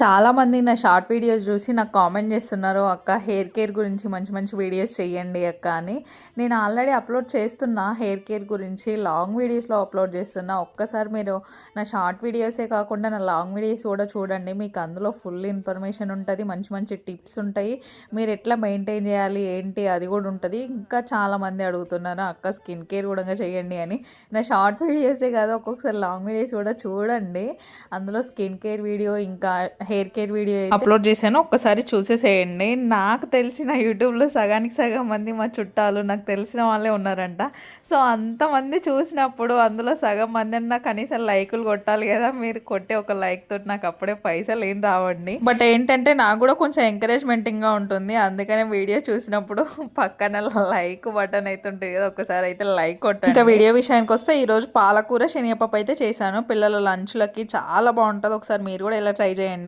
చాలామంది నా short videos చూసి నాకు కామెంట్ చేస్తున్నారు అక్క హెయిర్ కేర్ గురించి మంచి మంచి వీడియోస్ చేయండి అక్క అని. నేను ఆల్రెడీ అప్లోడ్ చేస్తున్నా హెయిర్ కేర్ గురించి లాంగ్ వీడియోస్లో అప్లోడ్ చేస్తున్నా. ఒక్కసారి మీరు నా షార్ట్ వీడియోసే కాకుండా నా లాంగ్ వీడియోస్ కూడా చూడండి. మీకు అందులో ఫుల్ ఇన్ఫర్మేషన్ ఉంటుంది మంచి మంచి టిప్స్ ఉంటాయి. మీరు ఎట్లా మెయింటైన్ చేయాలి ఏంటి అది కూడా ఉంటుంది. ఇంకా చాలామంది అడుగుతున్నారు అక్క స్కిన్ కేర్ కూడా చేయండి అని. నా షార్ట్ వీడియోసే కాదు ఒక్కొక్కసారి లాంగ్ వీడియోస్ కూడా చూడండి. అందులో స్కిన్ కేర్ వీడియో ఇంకా హెయిర్ కేర్ వీడియో అప్లోడ్ చేశాను. ఒక్కసారి చూసేసేయండి. నాకు తెలిసిన యూట్యూబ్లో సగానికి సగం మంది మా చుట్టాలు నాకు తెలిసిన వాళ్ళే ఉన్నారంట. సో అంతమంది చూసినప్పుడు అందులో సగం మంది అన్నా కనీసం లైకులు కొట్టాలి కదా. మీరు కొట్టే ఒక లైక్ తోటి నాకు అప్పుడే పైసలు ఏం రావండి. బట్ ఏంటంటే నాకు కూడా కొంచెం ఎంకరేజ్మెంటింగ్గా ఉంటుంది. అందుకనే వీడియో చూసినప్పుడు పక్కన లైక్ బటన్ అయితే ఉంటుంది కదా. ఒకసారి అయితే లైక్ కొట్టండి. ఇంకా వీడియో విషయానికి వస్తే ఈ రోజు పాలకూర శనగపప్పు అయితే చేశాను. పిల్లల లంచ్లకి చాలా బాగుంటుంది. ఒకసారి మీరు కూడా ఇలా ట్రై చేయండి.